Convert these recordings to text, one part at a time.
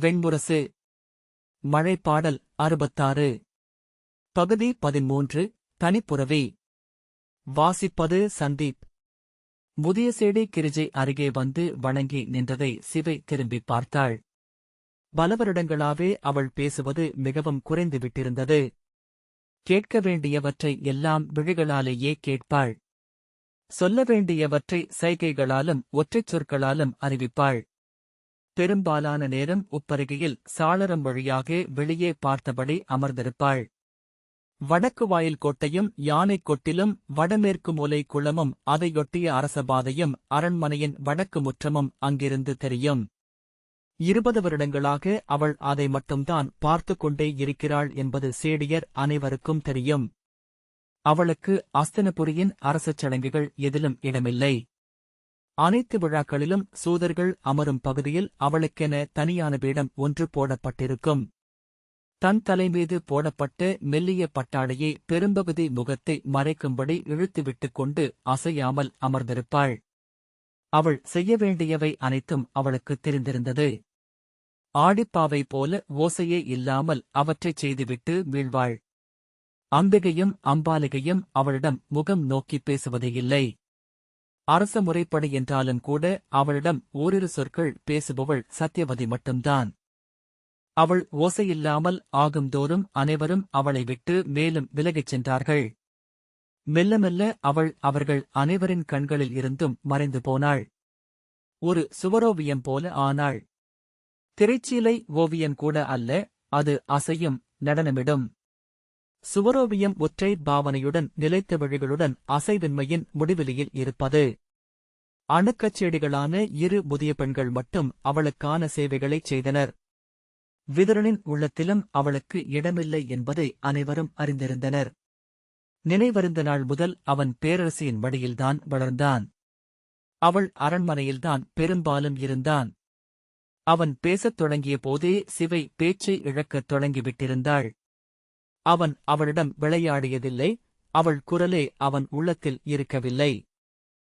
வெண்முரசு. மழைப்பாடல் அறுபத்தாறு. பகுதி பதிமூன்று தனிப்புறவி. வாசிப்பது சந்தீப். முதியசேடி கிரிஜை அருகே வந்து வணங்கி நின்றதை சிவை திரும்பிப் பார்த்தாள். பல வருடங்களாவே அவள் பேசுவது மிகவும் குறைந்துவிட்டிருந்தது. கேட்க வேண்டியவற்றை எல்லாம் விழிகளாலேயே கேட்பாள். சொல்ல வேண்டியவற்றை சைகைகளாலும் ஒற்றைச் சொற்களாலும் அறிவிப்பாள். பெரும்பாலான நேரம் உப்பருகையில் சாளரம் வழியாக வெளியே பார்த்தபடி அமர்ந்திருப்பாள். வடக்கு வாயில் கோட்டையும் யானைக் கொட்டிலும் வடமேற்கு மூலை குளமும் அதையொட்டிய அரசபாதையும் அரண்மனையின் வடக்கு முற்றமும் அங்கிருந்து தெரியும். இருபது வருடங்களாக அவள் அதை மட்டும்தான் பார்த்து கொண்டே இருக்கிறாள் என்பது சேடியர் அனைவருக்கும் தெரியும். அவளுக்கு அஸ்தனபுரியின் அரசச் சடங்குகள் எதிலும் இடமில்லை. அனைத்து விழாக்களிலும் சூதர்கள் அமரும் பகுதியில் அவளுக்கென தனியான பீடம் ஒன்று போடப்பட்டிருக்கும். தன் தலைமீது போடப்பட்ட மெல்லிய பட்டாடையை பெரும்பகுதி முகத்தை மறைக்கும்படி இழுத்துவிட்டுக் கொண்டு அசையாமல் அமர்ந்திருப்பாள். அவள் செய்ய வேண்டியவை அனைத்தும் அவளுக்கு தெரிந்திருந்தது. ஆடிப்பாவை போல ஓசையே இல்லாமல் அவற்றைச் செய்துவிட்டு வீழ்வாள். அம்பிகையும் அம்பாலிகையும் அவளிடம் முகம் நோக்கிப் பேசுவதே இல்லை. அரச முறைப்படி என்றாலும் கூட அவளிடம் ஓரிரு சொற்கள் பேசுபவள் சத்தியவதி மட்டும்தான். அவள் ஓசையில்லாமல் ஆகும்தோறும் அனைவரும் அவளை விட்டு மேலும் விலகிச் சென்றார்கள். மெல்ல மெல்ல அவள் அவர்கள் அனைவரின் கண்களில் இருந்தும் மறைந்து போனாள். ஒரு சுவரோவியம் போல ஆனாள். திரைச்சீலை ஓவியம் கூட அல்ல அது அசையும் நடனமிடும். சுவரோவியம் ஒற்றை பாவனையுடன் நிலைத்த வழிகளுடன் அசைவின்மையின் முடிவெளியில் இருப்பது. அணுக்கச்சேடிகளான இரு புதிய பெண்கள் மட்டும் அவளுக்கான சேவைகளைச் செய்தனர். விதுரனின் உள்ளத்திலும் அவளுக்கு இடமில்லை என்பதை அனைவரும் அறிந்திருந்தனர். நினைவறிந்த நாள் முதல் அவன் பேரரசியின் வழியில்தான் வளர்ந்தான். அவள் அரண்மனையில்தான் பெரும்பாலும் இருந்தான். அவன் பேசத் தொடங்கிய போதே சிவை பேச்சை இழக்கத் தொடங்கிவிட்டிருந்தாள். அவன் அவளிடம் விளையாடியதில்லை அவள் குரலே அவன் உள்ளத்தில் இருக்கவில்லை.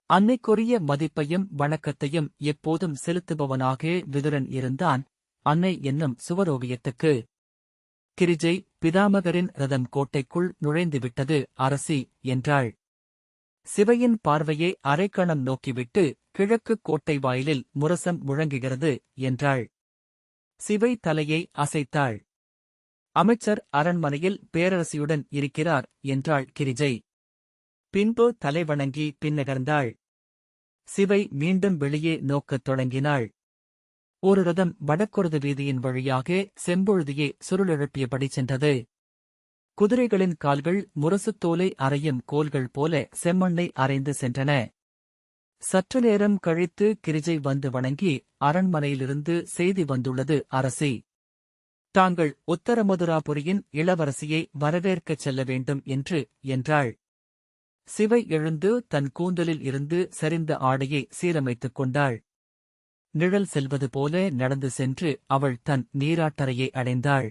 அன்னைக்குரிய மதிப்பையும் வணக்கத்தையும் எப்போதும் செலுத்துபவனாக விதுரன் இருந்தான். அன்னை என்னும் சுவரோவியத்துக்கு. கிரிஜை பிதாமகரின் ரதம் கோட்டைக்குள் நுழைந்துவிட்டது அரசி என்றாள். சிவையின் பார்வையை அரைக்கணம் நோக்கிவிட்டு கிழக்கு கோட்டை வாயிலில் முரசம் முழங்குகிறது என்றாள். சிவை தலையை அசைத்தாள். அமைச்சர் அரண்மனையில் பேரரசியுடன் இருக்கிறார் என்றாள் கிரிஜை. பின்பு தலைவணங்கி பின்னகர்ந்தாள் சிவை மீண்டும் வெளியே நோக்கத் தொடங்கினாள். ஒரு ரதம் வடக்குறது வீதியின் வழியாக செம்பொழுதியே சுருளெழுப்பியபடி சென்றது. குதிரைகளின் கால்கள் முரசுத்தோலை அறையும் கோல்கள் போல செம்மண்ணை அரைந்து சென்றன. சற்று நேரம் கழித்து கிரிஜை வந்து வணங்கி அரண்மனையிலிருந்து செய்தி வந்துள்ளது அரசி. தாங்கள் உத்தரமதுராபுரியின் இளவரசியை வரவேற்கச் செல்ல வேண்டும் என்று என்றாள். சிவை எழுந்து தன் கூந்தலில் இருந்து சரிந்த ஆடையை சீரமைத்துக் கொண்டாள். நிழல் செல்வது போல நடந்து சென்று அவள் தன் நீராட்டறையை அடைந்தாள்.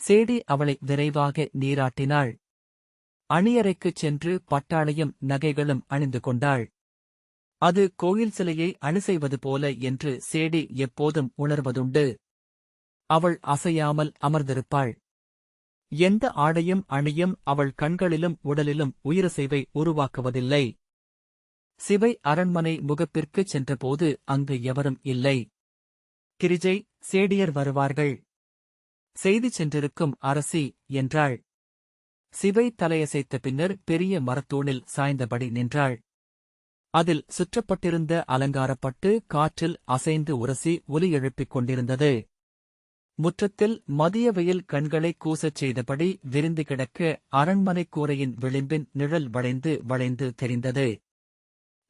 சேடி அவளை விரைவாக நீராட்டினாள். அணியறைக்குச் சென்று பட்டாளையும் நகைகளும் அணிந்து கொண்டாள். அது கோயில் சிலையை அணு செய்வது போல என்று சேடி எப்போதும் உணர்வதுண்டு. அவள் அசையாமல் அமர்ந்திருப்பாள். எந்த ஆடையும் அணியும் அவள் கண்களிலும் உடலிலும் உயிரசைவை உருவாக்குவதில்லை. சிவை அரண்மனை முகப்பிற்குச் சென்றபோது அங்கு எவரும் இல்லை. கிரிஜை சேடியர் வருவார்கள். செய்தி சென்றிருக்கும் அரசி என்றாள். சிவை தலையசைத்த பின்னர் பெரிய மரத்தூணில் சாய்ந்தபடி நின்றாள். அதில் சுற்றப்பட்டிருந்த அலங்காரப்பட்டு காற்றில் அசைந்து உரசி ஒலி எழுப்பிக் கொண்டிருந்தது. முற்றத்தில் மதிய வெயில் கண்களை கூசச் செய்தபடி விரிந்து கிடக்க அரண்மனைக் கூரையின் விளிம்பின் நிழல் வளைந்து வளைந்து தெரிந்தது.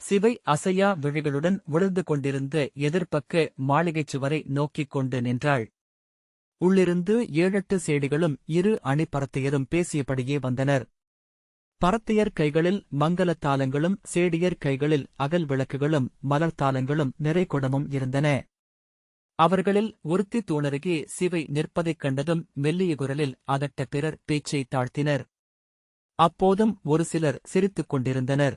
சிவை அசையா விழிகளுடன் உழந்து கொண்டிருந்த எதிர்ப்பக்க மாளிகைச் சுவரை நோக்கிக் கொண்டு நின்றாள். உள்ளிருந்து ஏழெட்டு சேடிகளும் இரு அணிப்பரத்தையரும் பேசியபடியே வந்தனர். பரத்தையர் கைகளில் மங்கலத் தாளங்களும் சேடியர் கைகளில் அகல் விளக்குகளும் மலர்த்தாளங்களும் நிறைகுடமும் இருந்தன. அவர்களில் ஒருத்தி தூணருகே சிவை நிற்பதைக் கண்டதும் மெல்லிய குரலில் அதட்ட பிறர் பேச்சை தாழ்த்தினர். அப்போதும் ஒரு சிலர் சிரித்துக் கொண்டிருந்தனர்.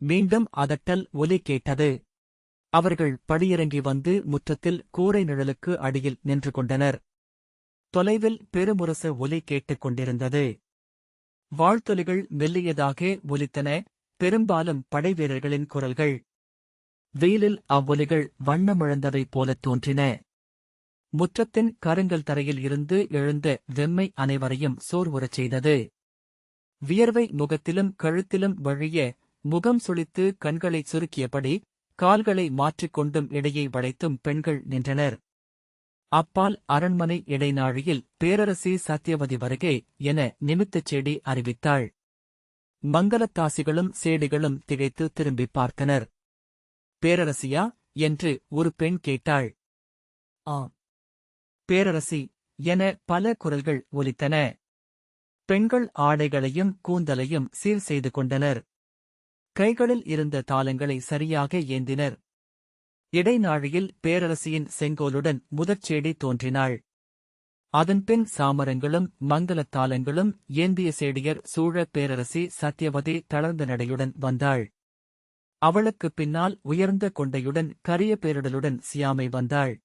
மீண்டும் அதட்டல் ஒலி கேட்டது. அவர்கள் படியிறங்கி வந்து முற்றத்தில் கூரை நிழலுக்கு அடியில் நின்று கொண்டனர். தொலைவில் பெருமுரச ஒலி கேட்டுக் கொண்டிருந்தது. வாழ்த்தொலிகள் மெல்லியதாக ஒலித்தன. பெரும்பாலும் படைவீரர்களின் குரல்கள். வெயிலில் அவ்வொலிகள் வண்ணமிழந்ததைப் போலத் தோன்றின. முற்றத்தின் கருங்கல் தரையில் இருந்து எழுந்த வெம்மை அனைவரையும் சோர்வுறச் செய்தது. வியர்வை முகத்திலும் கழுத்திலும் வழிய முகம் சுளித்து கண்களைச் சுருக்கியபடி கால்களை மாற்றிக்கொண்டும் இடையை வளைத்தும் பெண்கள் நின்றனர். அப்பால் அரண்மனை இடைநாழியில் பேரரசி சத்தியவதி வருகை என நிமித்தச் செடி அறிவித்தாள். மங்கலத்தாசிகளும் சேடிகளும் திகைத்து திரும்பிப் பார்த்தனர். பேரரசியா? என்று ஒரு பெண் கேட்டாள். ஆம். பேரரசி என பல குரல்கள் ஒலித்தன. பெண்கள் ஆடைகளையும் கூந்தலையும் சீர் செய்து கொண்டனர். கைகளில் இருந்த தாளங்களை சரியாக ஏந்தினர். இடைநாழியில் பேரரசியின் செங்கோலுடன் முதற்சேடி தோன்றினாள். அதன்பின் சாமரங்களும் மங்களத்தாளங்களும் ஏந்திய சேடியர் சூழ பேரரசி சத்தியவதி தளர்ந்த நடையுடன் வந்தாள். அவளுக்குப் பின்னால் உயர்ந்த கொண்டையுடன் கரிய பேரிடலுடன் சியாமை வந்தாள்.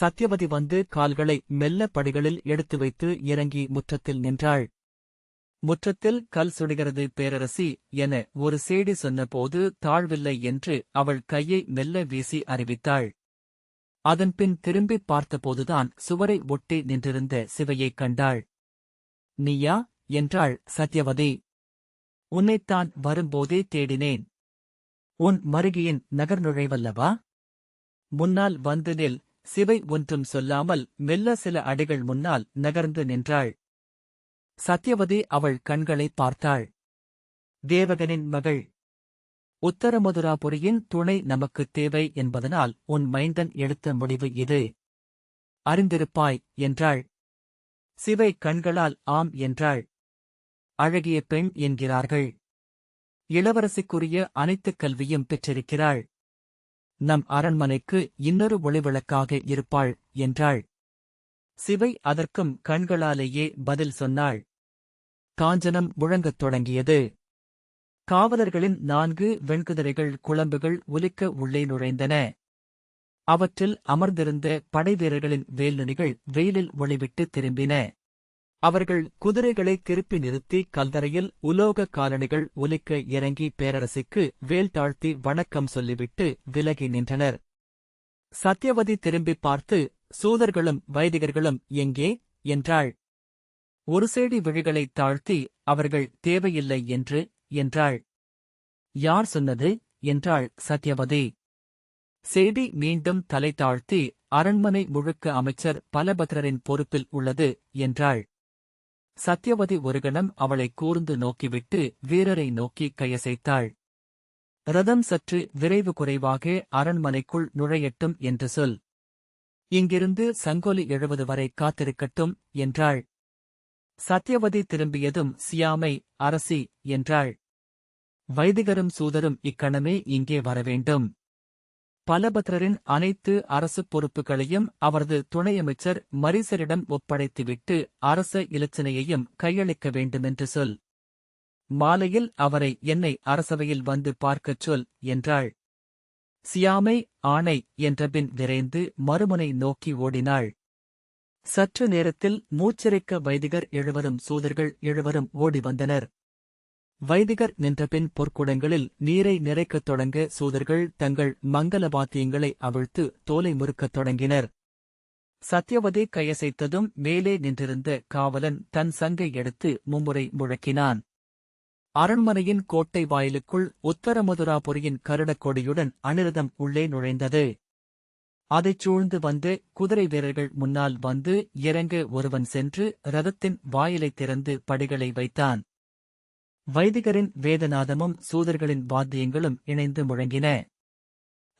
சத்யவதி வந்து கால்களை மெல்ல படிகளில் எடுத்து வைத்து இறங்கி முற்றத்தில் நின்றாள். முற்றத்தில் கல் சுடுகிறது பேரரசி என ஒரு சேடி சொன்னபோது தாழ்வில்லை என்று அவள் கையை மெல்ல வீசி அறிவித்தாள். அதன்பின் திரும்பிப் பார்த்தபோதுதான் சுவரை ஒட்டி நின்றிருந்த சிவையைக் கண்டாள். நீயா? என்றாள் சத்யவதி. உன்னைத்தான் வரும்போதே தேடினேன். உன் மருகியின் நகர் நுழைவல்லவா முன்னால் வந்து நில் சிவை ஒன்றும் சொல்லாமல் மெல்ல சில அடிகள் முன்னால் நகர்ந்து நின்றாள். சத்யவதி அவள் கண்களை பார்த்தாள். தேவகனின் மகள். உத்தரமதுராபுரியின் துணை நமக்குத் தேவை என்பதனால் உன் மைந்தன் எடுத்த முடிவு இது. அறிந்திருப்பாய் என்றாள். சிவை கண்களால் ஆம் என்றாள். அழகிய பெண் என்கிறார்கள். இளவரசிக்குரிய அனைத்துக் கல்வியும் பெற்றிருக்கிறாள். நம் அரண்மனைக்கு இன்னொரு ஒளிவிளக்காக இருப்பாள் என்றாள். சிவை அதற்கும் கண்களாலேயே பதில் சொன்னாள். காஞ்சனம் முழங்கத் தொடங்கியது. காவலர்களின் நான்கு வெண்குதிரைகள் குழம்புகள் ஒலிக்க உள்ளே நுழைந்தன. அவற்றில் அமர்ந்திருந்த படைவீரர்களின் வேல்நுனிகள் வெயிலில் ஒளிவிட்டு திரும்பின. அவர்கள் குதிரைகளை திருப்பி நிறுத்தி கல்தரையில் உலோக காலணிகள் ஒலிக்க இறங்கி பேரரசிக்கு வேல் தாழ்த்தி வணக்கம் சொல்லிவிட்டு விலகி நின்றனர். சத்யவதி திரும்பிப் பார்த்து சூதர்களும் வைதிகர்களும் எங்கே? என்றாள். ஒரு சேடி விழிகளைத் தாழ்த்தி அவர்கள் தேவையில்லை என்று என்றாள். யார் சொன்னது? என்றாள் சத்யவதி. சேடி மீண்டும் தலை தாழ்த்தி அரண்மனை முழுக்க அமைச்சர் பலபத்ரரின் பொறுப்பில் உள்ளது என்றாள். சத்யவதி ஒரு கணம் அவளை கூர்ந்து நோக்கிவிட்டு வீரரை நோக்கி கையசைத்தாள். ரதம் சற்று விரைவு குறைவாக அரண்மனைக்குள் நுழையட்டும் என்று சொல். இங்கிருந்து சங்கொலி எழுவது வரை காத்திருக்கட்டும் என்றாள். சத்யவதி திரும்பியதும் சியாமை அரசி என்றாள். வைதிகரும் சூதரும் இக்கணமே இங்கே வரவேண்டும். பலபத்ரரின் அனைத்து அரசு பொறுப்புகளையும் அவரது துணையமைச்சர் மரிசரிடம் ஒப்படைத்துவிட்டு அரச இலச்சினையையும் கையளிக்க வேண்டுமென்று சொல். மாலையில் அவரை என்னை அரசவையில் வந்து பார்க்கச் சொல் என்றாள். சியாமை ஆணை என்றபின் விரைந்து மறுமுனை நோக்கி ஓடினாள். சற்று நேரத்தில் மூச்சிறைக்க வைதிகர் எழுவரும் சூதர்கள் எழுவரும் ஓடி வந்தனர். வைதிகர் நின்றபின் பொற்குடங்களில் நீரை நிறைக்கத் தொடங்க சூதர்கள் தங்கள் மங்கள வாத்தியங்களை அவிழ்த்து தோலை முறுக்கத் தொடங்கினர். சத்யவதி கையசைத்ததும் மேலே நின்றிருந்த காவலன் தன் சங்கை எடுத்து மும்முறை முழக்கினான். அரண்மனையின் கோட்டை வாயிலுக்குள் உத்தரமதுராபுரியின் கருடக் கொடியுடன் அனிருதம் உள்ளே நுழைந்தது. அதைச் சூழ்ந்து வந்து குதிரை வீரர்கள் முன்னால் வந்து இறங்க ஒருவன் சென்று ரதத்தின் வாயிலைத் திறந்து படிகளை வைத்தான். வைதிகரின் வேதநாதமும் சூதர்களின் வாத்தியங்களும் இணைந்து முழங்கின.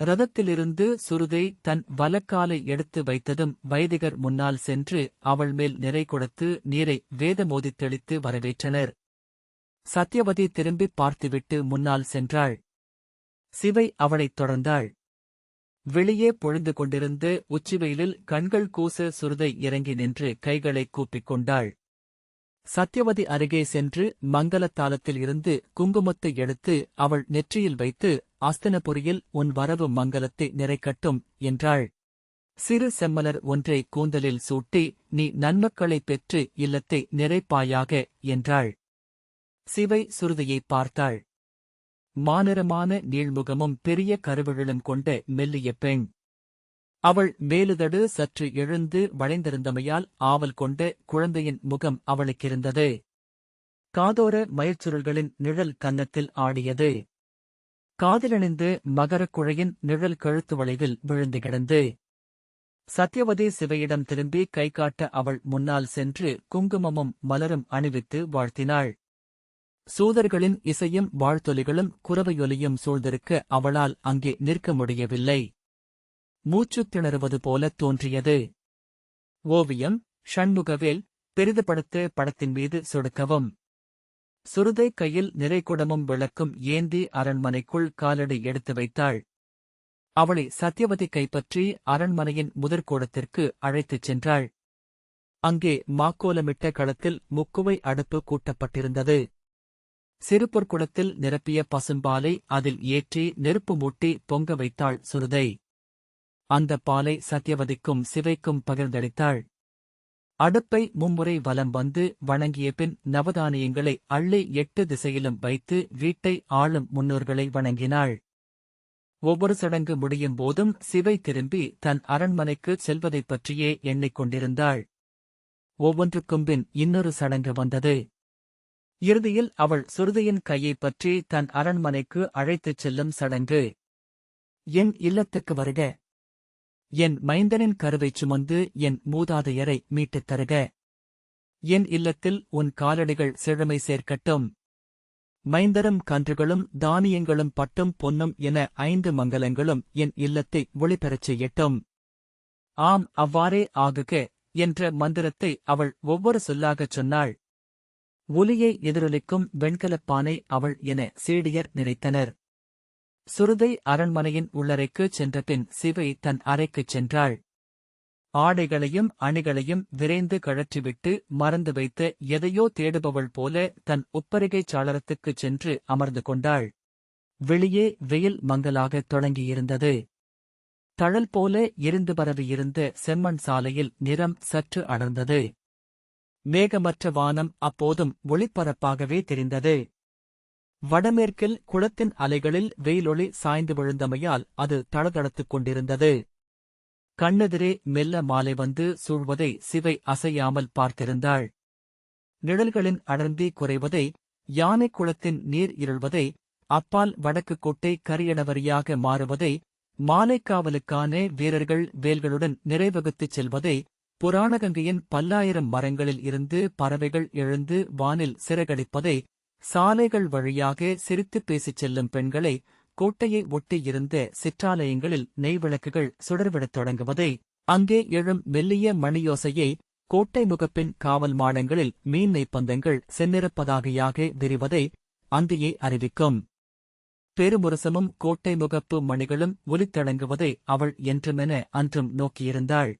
ரதத்திலிருந்து சுருதை தன் வலக்காலை எடுத்து வைத்ததும் வைதிகர் முன்னால் சென்று அவள் மேல் நிறை கொடுத்து நீரை வேதமோதி தெளித்து வரவேற்றனர். சத்யவதி திரும்பிப் பார்த்துவிட்டு முன்னால் சென்றாள். சிவை அவளைத் தொடர்ந்தாள். வெளியே பொழுந்து கொண்டிருந்த உச்சிவெயிலில் கண்கள் கூச சுருதை இறங்கி நின்று கைகளைக் கூப்பிக் கொண்டாள். சத்யவதி அருகே சென்று மங்களத்தாலத்தில் இருந்து குங்குமத்தை எடுத்து அவள் நெற்றியில் வைத்து அஸ்தனபுரியில் உன் வரவு மங்கலத்தை நிறைக்கட்டும் என்றாள். சிறு செம்மலர் ஒன்றை கூந்தலில் சூட்டி நீ நன்மக்களைப் பெற்று இல்லத்தை நிறைப்பாயாக என்றாள். சிவை சுருதியைப் பார்த்தாள். மாநிறமான நீள்முகமும் பெரிய கருவிழலும் கொண்ட மெல்லிய பெண் அவள் மேலுதடு சற்று எழுந்து வளைந்திருந்தமையால் ஆவல் கொண்ட குழந்தையின் முகம் அவளுக்கிருந்தது. காதோர மயிர்ச்சுருள்களின் நிழல் கன்னத்தில் ஆடியது. காதிலணிந்து மகரக் குழையின் நிழல் கழுத்து வளைவில் விழுந்து கிடந்து. சத்யவதி சிவையிடம் திரும்பி கை காட்ட அவள் முன்னால் சென்று குங்குமமும் மலரும் அணிவித்து வாழ்த்தினாள். சூதர்களின் இசையும் வாழ்த்தொலிகளும் குரவையொலியும் சூழ்ந்திருக்க அவளால் அங்கே நிற்க முடியவில்லை. மூச்சுத் திணறுவது போலத் தோன்றியது. ஓவியம் ஷண்முகவேல் பெரிதுபடுத்து படத்தின் மீது சொடுக்கவும். சுருதை கையில் நிறைகுடமும் விளக்கும் ஏந்தி அரண்மனைக்குள் காலடி எடுத்து வைத்தாள். அவளை சத்யவதி கைப்பற்றி அரண்மனையின் முதற்கூடத்திற்கு அழைத்துச் சென்றாள். அங்கே மாக்கோலமிட்ட களத்தில் முக்குவை அடுப்பு கூட்டப்பட்டிருந்தது. சிறுபொற்குடத்தில் நிரப்பிய பசும்பாலை அதில் ஏற்றி நெருப்பு மூட்டி பொங்க வைத்தாள் சுருதை. அந்த பாலை சத்யவதிக்கும் சிவைக்கும் பகிர்ந்தளித்தாள். அடுப்பை மும்முறை வலம் வந்து வணங்கிய பின் நவதானியங்களை அள்ளி எட்டு திசையிலும் வைத்து வீட்டை ஆளும் முன்னோர்களை வணங்கினாள். ஒவ்வொரு சடங்கு முடியும் போதும் சிவை திரும்பி தன் அரண்மனைக்கு செல்வதைப் பற்றியே எண்ணிக் கொண்டிருந்தாள். ஒவ்வொன்றுக்கும் பின் இன்னொரு சடங்கு வந்தது. இறுதியில் அவள் சுருதியின் கையைப் பற்றி தன் அரண்மனைக்கு அழைத்துச் செல்லும் சடங்கு. என் இல்லத்துக்கு வருக. என் மைந்தனின் கருவைச் சுமந்து என் மூதாதையரை மீட்டுத் தருக. என் இல்லத்தில் உன் காலடிகள் செழுமை சேர்க்கட்டும். மைந்தரும் கன்றுகளும் தானியங்களும் பட்டும் பொன்னும் என ஐந்து மங்கலங்களும் என் இல்லத்தை ஒளிபெறச் செய்யட்டும். ஆம் அவ்வாறே ஆகுக என்ற மந்திரத்தை அவள் ஒவ்வொரு சொல்லாகச் சொன்னாள். ஒலியை எதிரொலிக்கும் வெண்கலப்பானை அவள் என சீடியர் நினைத்தனர். சுருதை அரண்மனையின் உள்ளறைக்குச் சென்றபின் சிவை தன் அறைக்குச் சென்றாள். ஆடைகளையும் அணிகளையும் விரைந்து கழற்றிவிட்டு மறந்து வைத்த எதையோ தேடுபவள் போல தன் உப்பரிகைச் சாளரத்துக்குச் சென்று அமர்ந்து கொண்டாள். வெளியே வெயில் மங்கலாகத் தொடங்கியிருந்தது. தழல் போல எரிந்து பரவியிருந்த செம்மண் சாலையில் நிறம் சற்று அடர்ந்தது. மேகமற்ற வானம் அப்போதும் ஒளிப்பரப்பாகவே தெரிந்தது. வடமேற்கில் குளத்தின் அலைகளில் வெயிலொளி சாய்ந்து விழுந்தமையால் அது தளதளத்துக் கொண்டிருந்தது. கண்ணெதிரே மெல்ல மாலை வந்து சூழ்வதை சிவை அசையாமல் பார்த்திருந்தாள். நிழல்களின் அடர்ந்தி குறைவதை யானை குளத்தின் நீர் இருள்வதை அப்பால் வடக்கு கோட்டை கரியணவரியாக மாறுவதை மாலைக்காவலுக்கான வீரர்கள் வேல்களுடன் நிறைவகுத்துச் செல்வதை புராணகங்கையின் பல்லாயிரம் மரங்களில் இருந்து பறவைகள் எழுந்து வானில் சிறகடிப்பதை சாலைகள் வழியாக சிரித்துப் பேசிச் செல்லும் பெண்களை கோட்டையை ஒட்டியிருந்த சிற்றாலயங்களில் நெய்விளக்குகள் சுடர்விடத் தொடங்குவதை அங்கே எழும் மெல்லிய மணியோசையை கோட்டை முகப்பின் காவல் மாடங்களில் மீன் நெய்ப்பந்தங்கள் செந்நிறப்பதாகையாக விரிவதை அந்தியே அறிவிக்கும். பெருமுரசமும் கோட்டை முகப்பு மணிகளும் ஒலித்தடங்குவதை அவள் என்றுமென அன்றும் நோக்கியிருந்தாள்.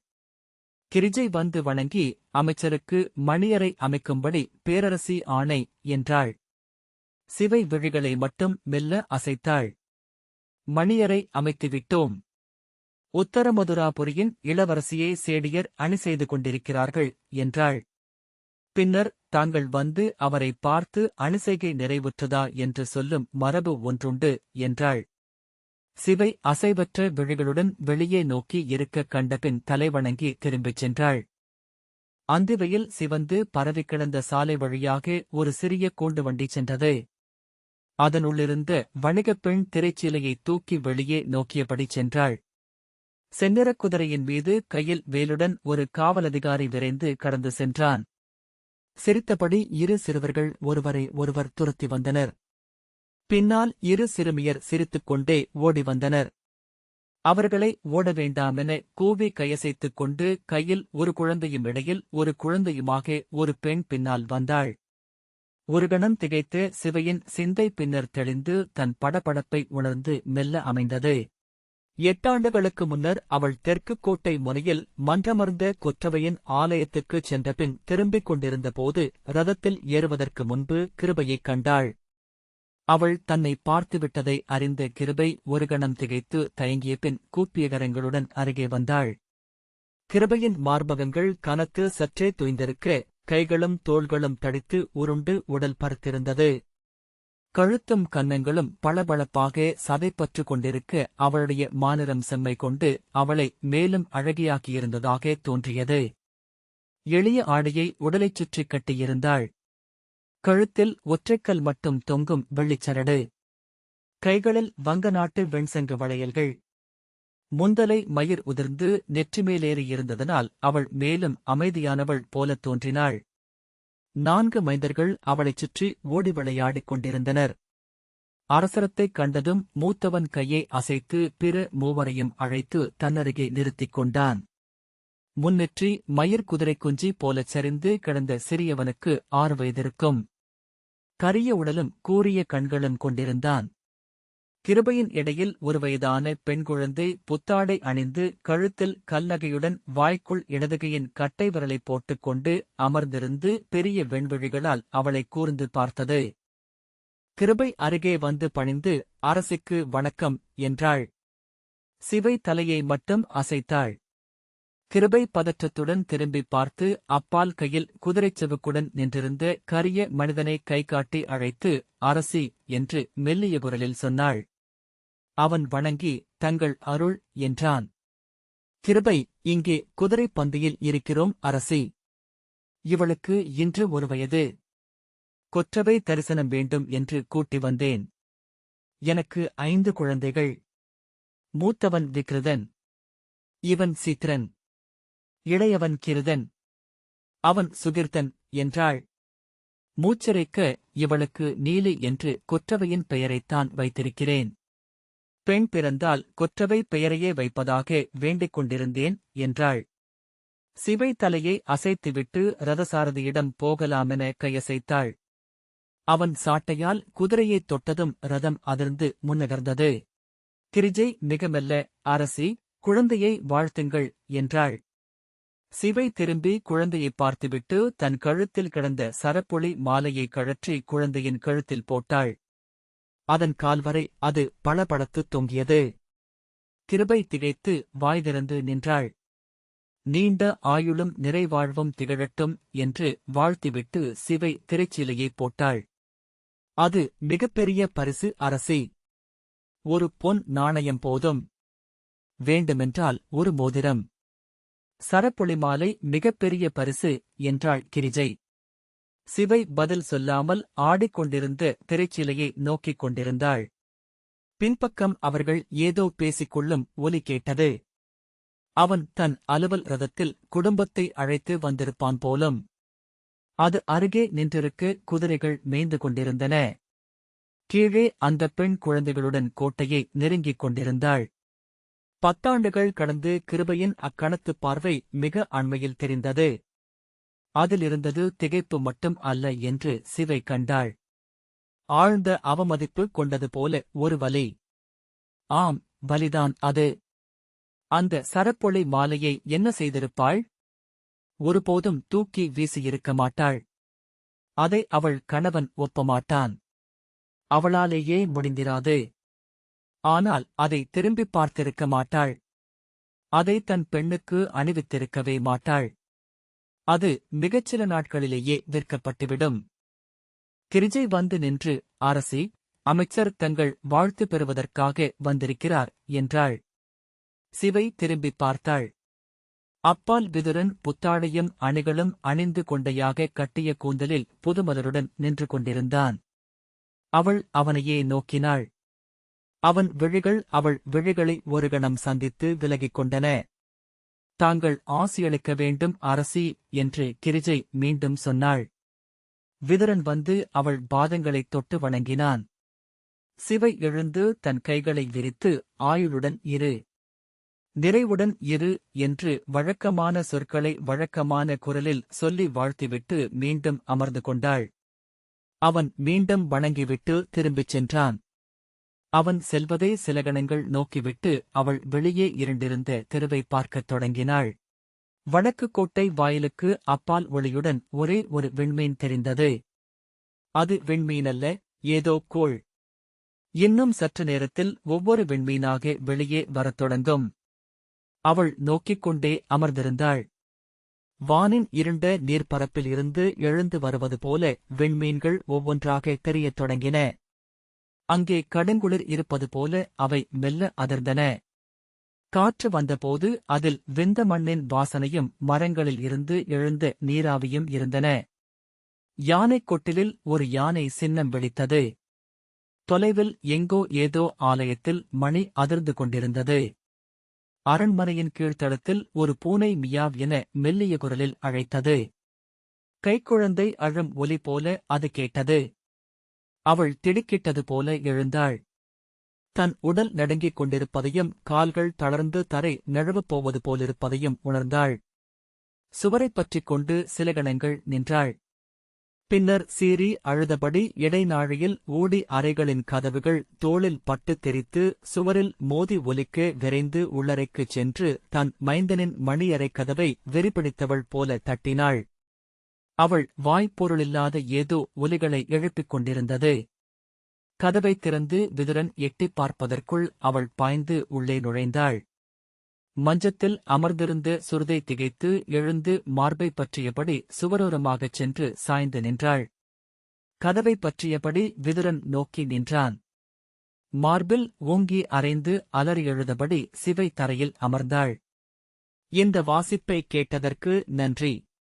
கிரிஜை வந்து வணங்கி அமைச்சருக்கு மணியறை அமைக்கும்படி பேரரசி ஆணை என்றாள். சிவை விழிகளை மட்டும் மெல்ல அசைத்தாள். மணியரை அமைத்துவிட்டோம். உத்தரமதுராபுரியின் இளவரசியை சேடியர் அணி செய்து கொண்டிருக்கிறார்கள் என்றாள். பின்னர் தாங்கள் வந்து அவரை பார்த்து அணிசெய்கை நிறைவுற்றதா என்று சொல்லும் மரபு ஒன்றுண்டு என்றாள். சிவை அசைவற்ற விழிகளுடன் வெளியே நோக்கி இருக்க கண்டபின் தலைவணங்கி திரும்பிச் சென்றாள். அந்திவையில் சிவந்து பரவிக் கிடந்த சாலை வழியாக ஒரு சிறிய கூண்டு வண்டி சென்றது. அதனுள்ளிருந்த வணிகப் பெண் திரைச்சீலையை தூக்கி வெளியே நோக்கியபடி சென்றாள். செந்நிறக் குதிரையின் மீது கையில் வேலுடன் ஒரு காவலதிகாரி விரைந்து கடந்து சென்றான். சிரித்தபடி இரு சிறுவர்கள் ஒருவரை ஒருவர் துரத்தி வந்தனர். பின்னால் இரு சிறுமியர் சிரித்துக் கொண்டே ஓடி வந்தனர். அவர்களை ஓட வேண்டாமென கூவி கையசைத்துக் கொண்டு கையில் ஒரு குழந்தையும் இடையில் ஒரு குழந்தையுமாக ஒரு பெண் பின்னால் வந்தாள். ஒரு கணம் திகைத்த சிவையின் சிந்தை பின்னர் தெளிந்து தன் படபடப்பை உணர்ந்து மெல்ல அமைந்தது. எட்டாண்டுகளுக்கு முன்னர் அவள் தெற்கு கோட்டை முனையில் மன்றமர்ந்த கொற்றவையின் ஆலயத்துக்குச் சென்றபின் திரும்பிக் கொண்டிருந்தபோது ரதத்தில் ஏறுவதற்கு முன்பு கிருபையைக் கண்டாள். அவள் தன்னை பார்த்துவிட்டதை அறிந்த கிருபை ஒரு கணம் திகைத்து தயங்கிய பின் கூப்பிய கரங்களுடன் அருகே வந்தாள். கிருபையின் மார்பகங்கள் கனத்து சற்றே துய்ந்திருக்க கைகளும் தோள்களும் தடித்து உருண்டு உடல் பருத்திருந்தது. கழுத்தும் கன்னங்களும் பளபளப்பாக சதைப்பற்று கொண்டிருக்க அவளுடைய மாநிலம் செம்மை கொண்டு அவளை மேலும் அழகியாக்கியிருந்ததாக தோன்றியது. எளிய ஆடையை உடலைச் சுற்றிக் கட்டியிருந்தாள். கழுத்தில் ஒற்றைக்கல் மட்டும் தொங்கும் வெள்ளிச்சரடு. கைகளில் வங்க நாட்டு வெண்சங்கு வளையல்கள். முந்தலை மயிர் உதிர்ந்து நெற்றிமேலேறியிருந்ததனால் அவள் மேலும் அமைதியானவள் போலத் தோன்றினாள். நான்கு மைந்தர்கள் அவளைச் சுற்றி ஓடி விளையாடிக் கொண்டிருந்தனர். அரசரத்தைக் கண்டதும் மூத்தவன் கையை அசைத்து பிற மூவரையும் அழைத்து தன்னருகே நிறுத்திக் கொண்டான். முன்னெற்றி மயிர் குதிரை குஞ்சி போலச் சரிந்து கிடந்த சிறியவனுக்கு ஆறு வயதிருக்கும். கரிய உடலும் கூரிய கண்களும் கொண்டிருந்தான். கிருபையின் இடையில் ஒரு வயதான பெண் குழந்தை புத்தாடை அணிந்து கழுத்தில் கல்நகையுடன் வாய்க்குள் இடதுகையின் கட்டை விரலை போட்டுக்கொண்டு அமர்ந்திருந்து பெரிய வெண்விழிகளால் அவளை கூர்ந்து பார்த்தது. கிருபை அருகே வந்து பணிந்து அரசுக்கு வணக்கம் என்றாள். சிவை தலையை மட்டும் அசைத்தாள். கிருபை பதற்றத்துடன் திரும்பி பார்த்து அப்பால் கையில் குதிரைச் செவுக்குடன் நின்றிருந்த கரிய மனிதனை கை காட்டி அழைத்து அரசி என்று மெல்லிய குரலில் சொன்னாள். அவன் வணங்கி தங்கள் அருள் என்றான். கிருபை இங்கே குதிரைப் பந்தியில் இருக்கிறோம் அரசி. இவளுக்கு இன்று ஒரு வயது. கொற்றவை தரிசனம் வேண்டும் என்று கூட்டி வந்தேன். எனக்கு ஐந்து குழந்தைகள். மூத்தவன் விக்ருதன் இவன் சீத்திரன். இளையவன் கிருதன். அவன் சுகிர்தன் என்றாள். மூச்சரைக்க இவளுக்கு நீலி என்று கொற்றவையின் பெயரைத்தான் வைத்திருக்கிறேன். பெண் பிறந்தால் கொற்றவை பெயரையே வைப்பதாக வேண்டிக் கொண்டிருந்தேன் என்றாள். சிவை தலையை அசைத்துவிட்டு ரதசாரதியிடம் போகலாமென கையசைத்தாள். அவன் சாட்டையால் குதிரையைத் தொட்டதும் ரதம் அதிர்ந்து முன்னகர்ந்தது. கிரிஜை மிக மெல்ல அரசி குழந்தையை வாழ்த்துங்கள் என்றாள். சிவை திரும்பி குழந்தையை பார்த்துவிட்டு தன் கழுத்தில் கிடந்த சரப்பொளி மாலையை கழற்றி குழந்தையின் கழுத்தில் போட்டாள். அதன் கால்வரை அது பளபளத்துத் தொங்கியது. கிருபை திகைத்து வாய் திறந்து நின்றாள். நீண்ட ஆயுளும் நிறைவாழ்வும் திகழட்டும் என்று வாழ்த்திவிட்டு சிவை திரைச்சீலையை போட்டாள். அது மிகப்பெரிய பரிசு அரசி. ஒரு பொன் நாணயம் போதும். வேண்டுமென்றால் ஒரு மோதிரம். சரப்பொளி மாலை மிகப்பெரிய பரிசு என்றாள் கிரிஜை. சிவை பதில் சொல்லாமல் ஆடிக்கொண்டிருந்த திரைச்சிலையை நோக்கிக் கொண்டிருந்தாள். பின்பக்கம் அவர்கள் ஏதோ பேசிக்கொள்ளும் ஒலி கேட்டது. அவன் தன் அலுவல் ரதத்தில் குடும்பத்தை அழைத்து வந்திருப்பான் போலும். அது அருகே நின்றிருக்க குதிரைகள் மேய்ந்து கொண்டிருந்தன. கீழே அந்த பெண் குழந்தைகளுடன் கோட்டையை நெருங்கிக் கொண்டிருந்தாள். பத்தாண்டுகள் கடந்து கிருபையின் அக்கணத்துப் பார்வை மிக அண்மையில் தெரிந்தது. அதிலிருந்தது திகைப்பு மட்டும் அல்ல என்று சிவை கண்டாள். ஆழ்ந்த அவமதிப்பு கொண்டது போல ஒரு வலி. ஆம் வலிதான் அது. அந்த சரப்பொழி மாலையை என்ன செய்திருப்பாள்? ஒருபோதும் தூக்கி வீசியிருக்க மாட்டாள். அதை அவள் கணவன் ஒப்பமாட்டான். அவளாலேயே முடிந்திராது. ஆனால் அதை திரும்பிப் பார்த்திருக்க மாட்டாள். அதை தன் பெண்ணுக்கு அணிவித்திருக்கவே மாட்டாள். அது மிகச்சில நாட்களிலேயே விற்கப்பட்டுவிடும். கிரிஜை வந்து நின்று அரசி அமைச்சர் தங்கள் வாழ்த்து பெறுவதற்காக வந்திருக்கிறார் என்றாள். சிவை திரும்பிப் பார்த்தாள். அப்பால் விதுரன் புத்தாடையும் அணிகளும் அணிந்து கொண்டையாக கட்டிய கூந்தலில் புதுமலருடன் நின்று கொண்டிருந்தான். அவள் அவனையே நோக்கினாள். அவன் விழிகள் அவள் விழிகளை ஒரு கணம் சந்தித்து விலகிக் கொண்டன தாங்கள் ஆசியளிக்க வேண்டும் அரசி என்று கிரிஜை மீண்டும் சொன்னாள். விதுரன் வந்து அவள் பாதங்களைத் தொட்டு வணங்கினான். சிவை எழுந்து தன் கைகளை விரித்து ஆயுளுடன் இரு. நிறைவுடன் இரு என்று வழக்கமான சொற்களை வழக்கமான குரலில் சொல்லி வாழ்த்திவிட்டு மீண்டும் அமர்ந்து கொண்டாள். அவன் மீண்டும் வணங்கிவிட்டு திரும்பிச் சென்றான். அவன் செல்வதை சில கணங்கள் நோக்கிவிட்டு அவள் வெளியே இருண்டிருந்த தெருவை பார்க்கத் தொடங்கினாள். வடக்கு கோட்டை வாயிலுக்கு அப்பால் ஒளியுடன் ஒரே ஒரு விண்மீன் தெரிந்தது. அது விண்மீனல்ல ஏதோ கோள். இன்னும் சற்று நேரத்தில் ஒவ்வொரு விண்மீனாக வெளியே வரத் தொடங்கும். அவள் நோக்கிக் கொண்டே அமர்ந்திருந்தாள். வானின் இருண்ட நீர்ப்பரப்பில் இருந்து எழுந்து வருவது போல விண்மீன்கள் ஒவ்வொன்றாக தெரியத் தொடங்கின. அங்கே கடுங்குளிர் இருப்பது போல அவை மெல்ல அதிர்ந்தன. காற்று வந்தபோது அதில் வெந்த மண்ணின் வாசனையும் மரங்களில் இருந்து எழுந்த நீராவியும் இருந்தன. யானைக் கொட்டிலில் ஒரு யானை சின்னம் வெடித்தது. தொலைவில் எங்கோ ஏதோ ஆலயத்தில் மணி அதிர்ந்து கொண்டிருந்தது. அரண்மனையின் கீழ்த்தளத்தில் ஒரு பூனை மியாவ் என மெல்லிய குரலில் அழைத்தது. கைக்குழந்தை அழும் ஒலி போல அது கேட்டது. அவள் திடுக்கிட்டது போல எழுந்தாள். தன் உடல் நடுங்கிக் கொண்டிருப்பதையும் கால்கள் தளர்ந்து தரை நழுவப் போவது போலிருப்பதையும் உணர்ந்தாள். சுவரைப் பற்றிக் கொண்டு சில கணங்கள் நின்றாள். பின்னர் சீறி அழுதபடி இடைநாழியில் ஊடி அறைகளின் கதவுகள் தோளில் பட்டு தெரித்து சுவரில் மோதி ஒலிக்க விரைந்து உள்ளறைக்குச் சென்று தன் மைந்தனின் மணியறைக் கதவை வெறிபிடித்தவள் போல தட்டினாள். அவள் வாய்ப்பொருளில்லாத ஏதோ ஒலிகளை எழுப்பிக் கொண்டிருந்தது. கதவைத் திறந்து விதுரன் எட்டிப் பார்ப்பதற்குள் அவள் பாய்ந்து உள்ளே நுழைந்தாள். மஞ்சத்தில் அமர்ந்திருந்த சுருதை திகைத்து எழுந்து மார்பை பற்றியபடி சுவரோரமாகச் சென்று சாய்ந்து நின்றாள். கதவை பற்றியபடி விதுரன் நோக்கி நின்றான். மார்பில் ஓங்கி அரைந்து அலறி எழுதபடி சிவை தரையில் அமர்ந்தாள். இந்த வாசிப்பை கேட்டதற்கு நன்றி.